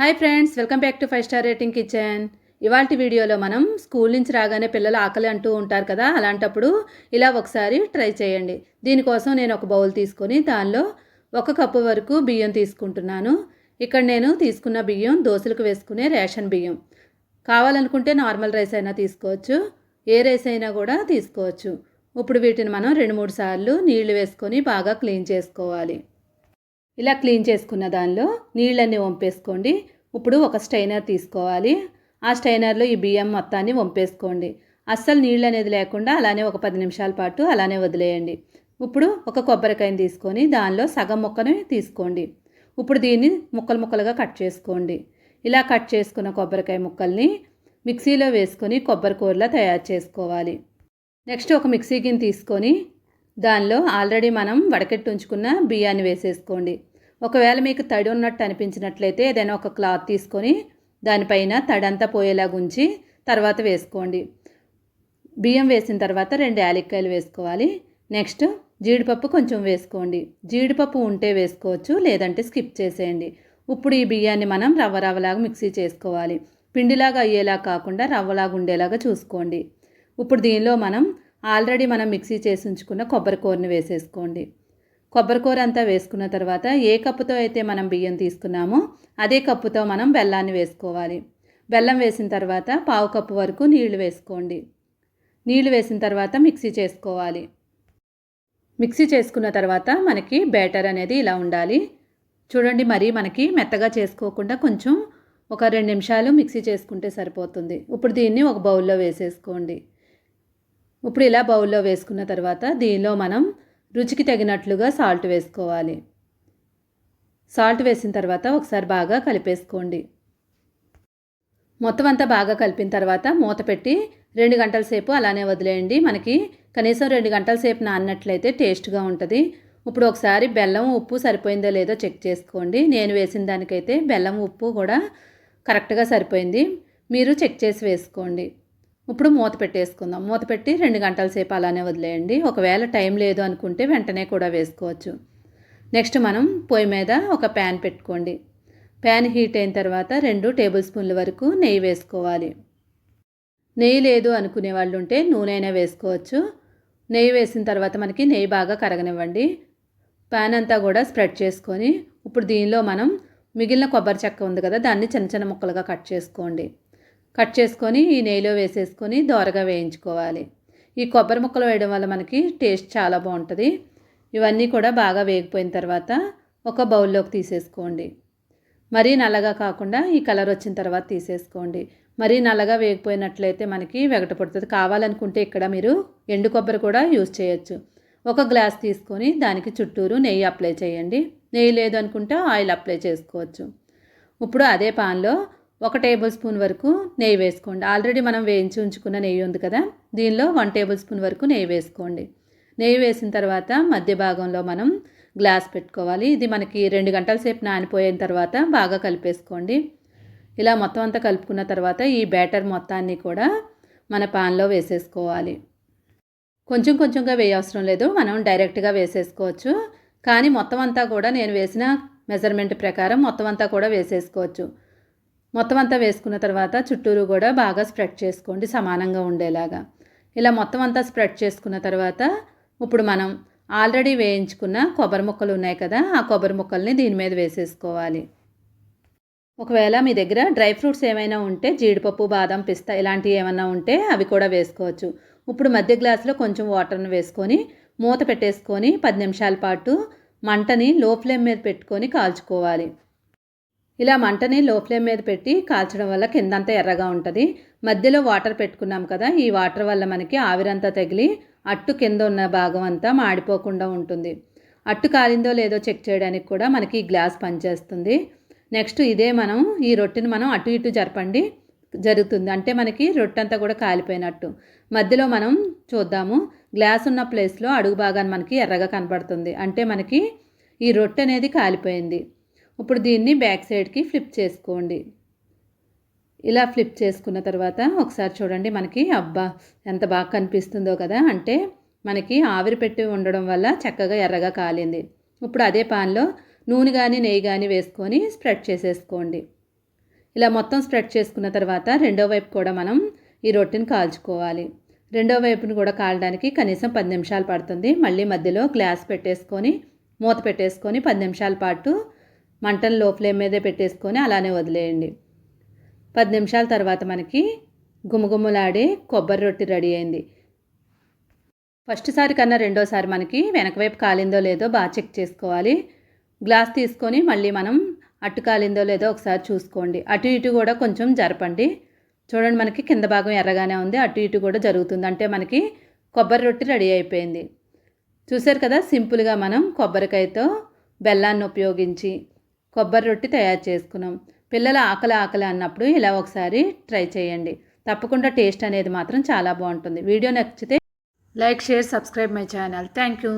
Hi friends welcome back to five star rating kitchen. ఇవాళ వీడియోలో మనం స్కూల్ నుంచి రాగానే పిల్లలు ఆకలి అంటూ ఉంటారు కదా అలాంటప్పుడు ఇలా ఒకసారి ట్రై చేయండి. దీనికోసం నేను ఒక బౌల్ తీసుకొని దానిలో ఒక కప్పు వరకు బియ్యం తీసుకుంటున్నాను. ఇక్కడ నేను తీసుకున్న బియ్యం దోశలకు వేసుకునే రేషన్ బియ్యం. కావాలనుకుంటే నార్మల్ రైస్ అయినా తీసుకోవచ్చు ఏ రైస్ అయినా కూడా తీసుకోవచ్చు. ఇప్పుడు వీటిని మనం రెండు మూడు సార్లు నీళ్ళు వేసుకొని బాగా క్లీన్ చేసుకోవాలి. ఇలా క్లీన్ చేసుకున్న దానిలో నీళ్ళన్నీ వంపేసుకోండి. ఇప్పుడు ఒక స్టైనర్ తీసుకోవాలి. ఆ స్టైనర్లో ఈ బియ్యం మొత్తాన్ని వంపేసుకోండి. అస్సలు నీళ్ళు అనేది లేకుండా అలానే ఒక పది నిమిషాల పాటు అలానే వదిలేయండి. ఇప్పుడు ఒక కొబ్బరికాయని తీసుకొని దానిలో సగం ముక్కని తీసుకోండి. ఇప్పుడు దీన్ని ముక్కలు ముక్కలుగా కట్ చేసుకోండి. ఇలా కట్ చేసుకున్న కొబ్బరికాయ ముక్కల్ని మిక్సీలో వేసుకొని కొబ్బరి కూరలా తయారు చేసుకోవాలి. నెక్స్ట్ ఒక మిక్సీ గిన్నె తీసుకొని దానిలో ఆల్రెడీ మనం వడకెట్టు ఉంచుకున్న బియ్యాన్ని వేసేసుకోండి. ఒకవేళ మీకు తడి ఉన్నట్టు అనిపించినట్లయితే ఏదైనా ఒక క్లాత్ తీసుకొని దానిపైన తడంతా పోయేలాగా ఉంచి తర్వాత వేసుకోండి. బియ్యం వేసిన తర్వాత రెండు యాలక్కాయలు వేసుకోవాలి. నెక్స్ట్ జీడిపప్పు కొంచెం వేసుకోండి. జీడిపప్పు ఉంటే వేసుకోవచ్చు లేదంటే స్కిప్ చేసేయండి. ఇప్పుడు ఈ బియ్యాన్ని మనం రవ్వ రవ్వలాగా మిక్సీ చేసుకోవాలి. పిండిలాగా అయ్యేలా కాకుండా రవ్వలాగా ఉండేలాగా చూసుకోండి. ఇప్పుడు దీనిలో మనం ఆల్రెడీ మనం మిక్సీ చేసి ఉంచుకున్న కొబ్బరి కూరని వేసేసుకోండి. కొబ్బరికూర అంతా వేసుకున్న తర్వాత ఏ కప్పుతో అయితే మనం బియ్యం తీసుకున్నామో అదే కప్పుతో మనం బెల్లాన్ని వేసుకోవాలి. బెల్లం వేసిన తర్వాత పావు కప్పు వరకు నీళ్ళు వేసుకోండి. నీళ్ళు వేసిన తర్వాత మిక్సీ చేసుకోవాలి. మిక్సీ చేసుకున్న తర్వాత మనకి బ్యాటర్ అనేది ఇలా ఉండాలి. చూడండి మరి మనకి మెత్తగా చేసుకోకుండా కొంచెం ఒక రెండు నిమిషాలు మిక్సీ చేసుకుంటే సరిపోతుంది. ఇప్పుడు దీన్ని ఒక బౌల్లో వేసేసుకోండి. ఇప్పుడు ఇలా బౌల్లో వేసుకున్న తర్వాత దీనిలో మనం రుచికి తగినట్లుగా సాల్ట్ వేసుకోవాలి. సాల్ట్ వేసిన తర్వాత ఒకసారి బాగా కలిపేసుకోండి. మొత్తం అంతా బాగా కలిపిన తర్వాత మూత పెట్టి రెండు గంటల సేపు అలానే వదిలేయండి. మనకి కనీసం రెండు గంటల సేపు నాన్నట్లయితే టేస్ట్గా ఉంటుంది. ఇప్పుడు ఒకసారి బెల్లం ఉప్పు సరిపోయిందో లేదో చెక్ చేసుకోండి. నేను వేసిన దానికైతే బెల్లం ఉప్పు కూడా కరెక్ట్గా సరిపోయింది. మీరు చెక్ చేసి వేసుకోండి. ఇప్పుడు మూత పెట్టేసుకుందాం. మూత పెట్టి రెండు గంటల సేపు అలానే వదిలేయండి. ఒకవేళ టైం లేదు అనుకుంటే వెంటనే కూడా వేసుకోవచ్చు. నెక్స్ట్ మనం పొయ్యి మీద ఒక ప్యాన్ పెట్టుకోండి. ప్యాన్ హీట్ అయిన తర్వాత రెండు టేబుల్ స్పూన్ల వరకు నెయ్యి వేసుకోవాలి. నెయ్యి లేదు అనుకునే వాళ్ళు ఉంటే నూనె అయినా వేసుకోవచ్చు. నెయ్యి వేసిన తర్వాత మనకి నెయ్యి బాగా కరగనివ్వండి. ప్యాన్ అంతా కూడా స్ప్రెడ్ చేసుకొని ఇప్పుడు దీనిలో మనం మిగిలిన కొబ్బరి చెక్క ఉంది కదా దాన్ని చిన్న చిన్న ముక్కలుగా కట్ చేసుకోండి. కట్ చేసుకొని ఈ నెయ్యిలో వేసేసుకొని దోరగా వేయించుకోవాలి. ఈ కొబ్బరి ముక్కలు వేయడం వల్ల మనకి టేస్ట్ చాలా బాగుంటుంది. ఇవన్నీ కూడా బాగా వేగిపోయిన తర్వాత ఒక బౌల్లోకి తీసేసుకోండి. మరీ నల్లగా కాకుండా ఈ కలర్ వచ్చిన తర్వాత తీసేసుకోండి. మరీ నల్లగా వేగిపోయినట్లయితే మనకి వెగట పడుతుంది. కావాలనుకుంటే ఇక్కడ మీరు ఎండు కొబ్బరి కూడా యూజ్ చేయొచ్చు. ఒక గ్లాస్ తీసుకొని దానికి చుట్టూరు నెయ్యి అప్లై చేయండి. నెయ్యి లేదు అనుకుంటే ఆయిల్ అప్లై చేసుకోవచ్చు. ఇప్పుడు అదే పాన్లో ఒక టేబుల్ స్పూన్ వరకు నెయ్యి వేసుకోండి. ఆల్రెడీ మనం వేయించి ఉంచుకున్న నెయ్యి ఉంది కదా దీనిలో వన్ టేబుల్ స్పూన్ వరకు నెయ్యి వేసుకోండి. నెయ్యి వేసిన తర్వాత మధ్య భాగంలో మనం గ్లాస్ పెట్టుకోవాలి. ఇది మనకి రెండు గంటల సేపు నానిపోయిన తర్వాత బాగా కలిపేసుకోండి. ఇలా మొత్తం అంతా కలుపుకున్న తర్వాత ఈ బ్యాటర్ మొత్తాన్ని కూడా మన పాన్లో వేసేసుకోవాలి. కొంచెం కొంచెంగా వేయవసరం లేదు మనం డైరెక్ట్గా వేసేసుకోవచ్చు. కానీ మొత్తం అంతా కూడా నేను వేసిన మెజర్మెంట్ ప్రకారం మొత్తం అంతా కూడా వేసేసుకోవచ్చు. మొత్తం అంతా వేసుకున్న తర్వాత చుట్టూరు కూడా బాగా స్ప్రెడ్ చేసుకోండి సమానంగా ఉండేలాగా. ఇలా మొత్తం అంతా స్ప్రెడ్ చేసుకున్న తర్వాత ఇప్పుడు మనం ఆల్రెడీ వేయించుకున్న కొబ్బరి ముక్కలు ఉన్నాయి కదా ఆ కొబ్బరి ముక్కల్ని దీని మీద వేసేసుకోవాలి. ఒకవేళ మీ దగ్గర డ్రై ఫ్రూట్స్ ఏమైనా ఉంటే జీడిపప్పు బాదం పిస్తా ఇలాంటివి ఏమైనా ఉంటే అవి కూడా వేసుకోవచ్చు. ఇప్పుడు మధ్య గ్లాసులో కొంచెం వాటర్ని వేసుకొని మూత పెట్టేసుకొని పది నిమిషాల పాటు మంటని లో ఫ్లేమ్ మీద పెట్టుకొని కాల్చుకోవాలి. ఇలా మంటని లో ఫ్లేమ్ మీద పెట్టి కాల్చడం వల్ల కిందంతా ఎర్రగా ఉంటుంది. మధ్యలో వాటర్ పెట్టుకున్నాం కదా ఈ వాటర్ వల్ల మనకి ఆవిరంతా తగిలి అట్టు కింద ఉన్న భాగం అంతా మాడిపోకుండా ఉంటుంది. అట్టు కాలిందో లేదో చెక్ చేయడానికి కూడా మనకి ఈ గ్లాస్ పనిచేస్తుంది. నెక్స్ట్ ఇదే మనం ఈ రొట్టెని మనం అటు ఇటు జరపండి జరుగుతుంది. అంటే మనకి రొట్టె అంతా కూడా కాలిపోయినట్టు. మధ్యలో మనం చూద్దాము గ్లాస్ ఉన్న ప్లేస్లో అడుగు భాగాన్ని మనకి ఎర్రగా కనపడుతుంది అంటే మనకి ఈ రొట్టె అనేది కాలిపోయింది. ఇప్పుడు దీన్ని బ్యాక్ సైడ్కి ఫ్లిప్ చేసుకోండి. ఇలా ఫ్లిప్ చేసుకున్న తర్వాత ఒకసారి చూడండి మనకి అబ్బా ఎంత బాగా కనిపిస్తుందో కదా. అంటే మనకి ఆవిరి పెట్టి ఉండడం వల్ల చక్కగా ఎర్రగా కాలింది. ఇప్పుడు అదే పాన్లో నూనె కానీ నెయ్యి కానీ వేసుకొని స్ప్రెడ్ చేసేసుకోండి. ఇలా మొత్తం స్ప్రెడ్ చేసుకున్న తర్వాత రెండో వైపు కూడా మనం ఈ రొట్టెని కాల్చుకోవాలి. రెండో వైపును కూడా కాలడానికి కనీసం పది నిమిషాలు పడుతుంది. మళ్ళీ మధ్యలో గ్లాస్ పెట్టేసుకొని మూత పెట్టేసుకొని పది నిమిషాల పాటు మంటను లో ఫ్లేమ్ మీదే పెట్టేసుకొని అలానే వదిలేయండి. పది నిమిషాల తర్వాత మనకి గుమగుమలాడే కొబ్బరి రొట్టె రెడీ అయింది. ఫస్ట్ సారి కన్నా రెండోసారి మనకి వెనకవైపు కాలిందో లేదో బాగా చెక్ చేసుకోవాలి. గ్లాస్ తీసుకొని మళ్ళీ మనం అట్టు కాలిందో లేదో ఒకసారి చూసుకోండి. అటు ఇటు కూడా కొంచెం జరపండి. చూడండి మనకి కింద భాగం ఎర్రగానే ఉంది. అటు ఇటు కూడా జరుగుతుంది. అంటే మనకి కొబ్బరి రొట్టె రెడీ అయిపోయింది. చూసారు కదా సింపుల్గా మనం కొబ్బరికాయతో బెల్లాన్ని ఉపయోగించి కొబ్బరి రొట్టి తయారు చేసుకున్నాం. పిల్లల ఆకలి ఆకలి అన్నప్పుడు ఇలా ఒకసారి ట్రై చేయండి. తప్పకుండా టేస్ట్ అనేది మాత్రం చాలా బాగుంటుంది. వీడియో నచ్చితే like share subscribe my channel. Thank you.